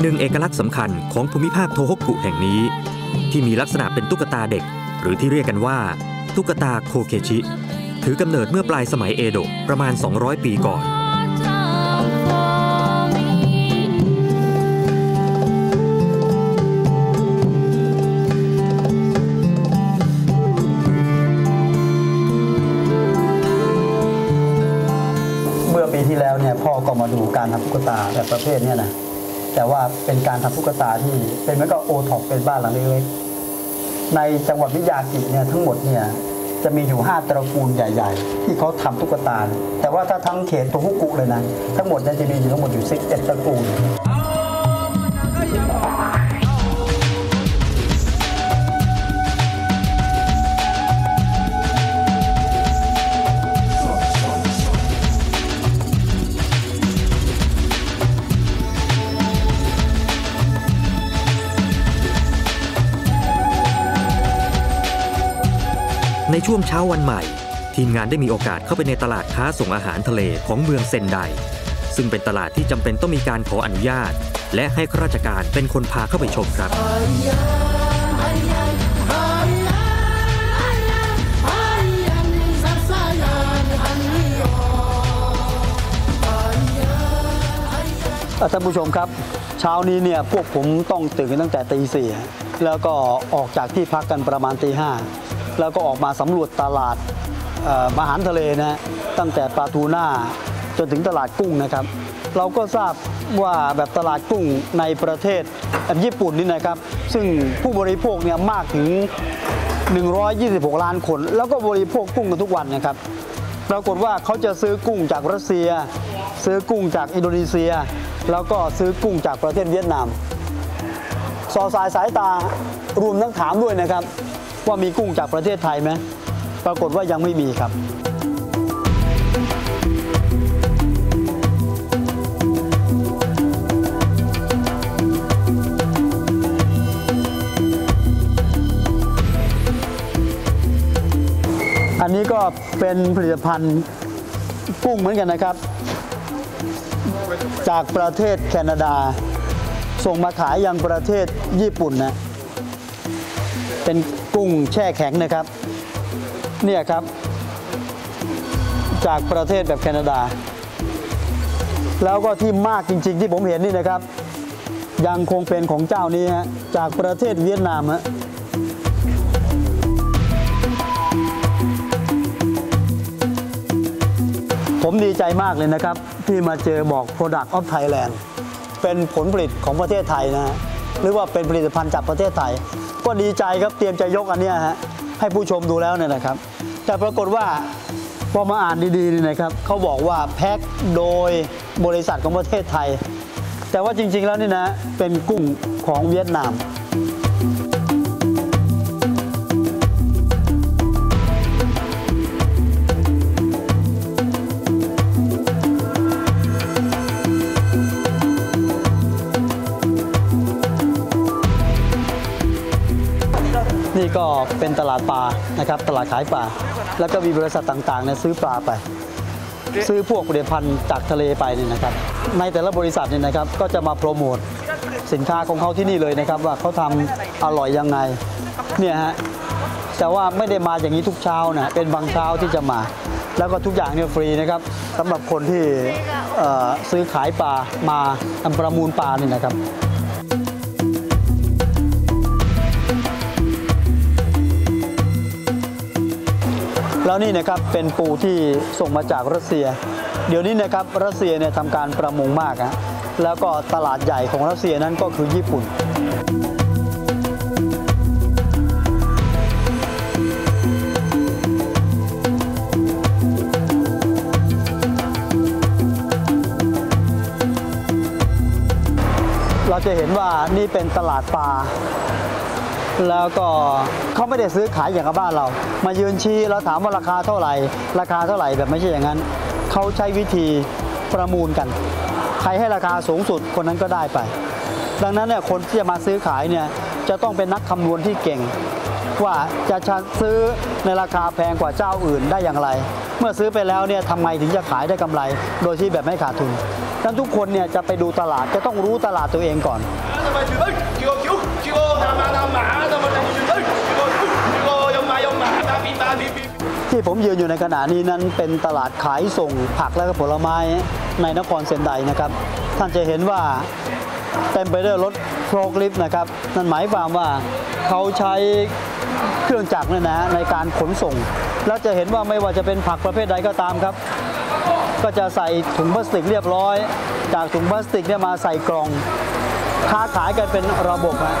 หนึ่งเอกลักษณ์สำคัญของภูมิภาคโทฮกกุแห่งนี้ ที่มีลักษณะเป็นตุ๊กตาเด็ก หรือที่เรียกกันว่า ตุ๊กตาโคเคชิ ถือกำเนิดเมื่อปลายสมัยเอโดะประมาณ 200 ปีก่อนเมื่อปีที่แล้วเนี่ยพ่อก็มาดูการทำตุ๊กตาแบบประเภทเนี้นะ แต่ว่าเป็นการทำตุ๊กตาที่เป็นเหมือนกับโอท็อปเป็นบ้านหลังเล็กๆในจังหวัดวิทยากิจเนี่ยทั้งหมดเนี่ยจะมีอยู่ 5 ตระกูลใหญ่ ๆ ที่เขาทำตุ๊กตา แต่ว่าถ้าทั้งเขตโทฮุกุเลยนะ ทั้งหมดจะมีอยู่ทั้งหมดอยู่ 11 ตระกูล ในช่วงเช้าวันใหม่ ทีมงานได้มีโอกาสเข้าไปในตลาดค้าส่งอาหารทะเลของเมืองเซนได ซึ่งเป็นตลาดที่จำเป็นต้องมีการขออนุญาต และให้ข้าราชการเป็นคนพาเข้าไปชมครับท่านผู้ชมครับ เช้านี้เนี่ยพวกผมต้องตื่นตั้งแต่ตีสี่แล้วก็ออกจากที่พักกันประมาณตีห้า แล้วก็ออกมาสำรวจตลาดอาหารทะเลนะฮะตั้งแต่ปลาทูน่าจนถึงตลาดกุ้งนะครับ เราก็ทราบว่าแบบตลาดกุ้งในประเทศแบบญี่ปุ่นนี่นะครับ ซึ่งผู้บริโภคเนี่ยมากถึง 126 ล้านคน แล้วก็บริโภคกุ้งกันทุกวันนะครับปรากฏว่าเขาจะซื้อกุ้งจากรัสเซีย ซื้อกุ้งจากอินโดนีเซีย แล้วก็ซื้อกุ้งจากประเทศเวียดนามสอสายสายตารวมทั้งถามด้วยนะครับ ว่ามีกุ้งจากประเทศไทยไหมปรากฏว่ายังไม่มีครับอันนี้ก็เป็นผลิตภัณฑ์กุ้งเหมือนกันนะครับ จากประเทศแคนาดา ส่งมาขายยังประเทศญี่ปุ่นนะเป็น กุ้งแช่แข็งนะครับ เนี่ยครับ จากประเทศแบบแคนาดา แล้วก็ที่มากจริง ๆ ที่ผมเห็นนี่นะครับ ยังคงเป็นของเจ้านี้ฮะจากประเทศเวียดนามฮะผมดีใจมากเลยนะครับ ที่มาเจอบอก Product of Thailand เป็นผลผลิตของประเทศไทยนะฮะหรือว่าเป็นผลิตภัณฑ์จากประเทศไทย ก็ดีใจครับเตรียมจะยกอันเนี้ยฮะให้ผู้ชมดูแล้วเนี่ยนะครับ แต่ปรากฏว่าพอมาอ่านดีๆนี่นะครับเขาบอกว่าแพ็คโดยบริษัทของประเทศไทย แต่ว่าจริงๆแล้วนี่นะเป็นกุ้งของเวียดนาม นี่ก็เป็นตลาดปลานะครับตลาดขายปลาแล้วก็มีบริษัทต่างๆเนี่ยซื้อปลาไป ซื้อพวกผลิตภัณฑ์จากทะเลไปเนี่ยนะครับ ในแต่ละบริษัทเนี่ยนะครับก็จะมาโปรโมทสินค้าของเขาที่นี่เลยนะครับ ว่าเขาทำอร่อยยังไงเนี่ยฮะแต่ว่าไม่ได้มาอย่างนี้ทุกเช้านะเป็นบางเช้าที่จะมา แล้วก็ทุกอย่างเนี่ยฟรีนะครับสำหรับคนที่ซื้อขายปลามาทำประมูลปลาเนี่ยนะครับ แล้วนี่นะครับเป็นปูที่ส่งมาจากรัสเซีย เดี๋ยวนี้นะครับรัสเซียเนี่ยทำการประมงมากฮะแล้วก็ตลาดใหญ่ของรัสเซียนั้นก็คือญี่ปุ่นเราจะเห็นว่านี่เป็นตลาดปลา แล้วก็เขาไม่ได้ซื้อขายอย่างกับบ้านเรา มายืนชี้แล้วถามว่าราคาเท่าไหร่ ราคาเท่าไหร่แบบไม่ใช่อย่างนั้น เขาใช้วิธีประมูลกัน ใครให้ราคาสูงสุดคนนั้นก็ได้ไป ดังนั้นเนี่ยคนที่จะมาซื้อขายเนี่ยจะต้องเป็นนักคำนวณที่เก่ง ว่าจะซื้อในราคาแพงกว่าเจ้าอื่นได้อย่างไร เมื่อซื้อไปแล้วเนี่ยทำไงถึงจะขายได้กำไร โดยที่แบบไม่ขาดทุนดังนั้นทุกคนเนี่ยจะไปดูตลาดจะต้องรู้ตลาดตัวเองก่อน 죽어 큐 죽어 나마 나마 나마 나마 죽어 죽어 죽어 연마 연마 나비 나비 ที่ผมยืนอยู่ในขณะนี้นั้นเป็นตลาดขายส่งผักและผลไม้ในนครเซนไดนะครับ ท่านจะเห็นว่าเต็มไปด้วยรถโฟล์คลิฟนะครับ นั่นหมายความว่าเขาใช้เครื่องจักรเนี่ยนะในการขนส่ง แล้วจะเห็นว่าไม่ว่าจะเป็นผักประเภทใดก็ตามครับ ก็จะใส่ถุงพลาสติกเรียบร้อย จากถุงพลาสติกเนี่ยมาใส่กล่อง ค้าขายกันเป็นระบบนะ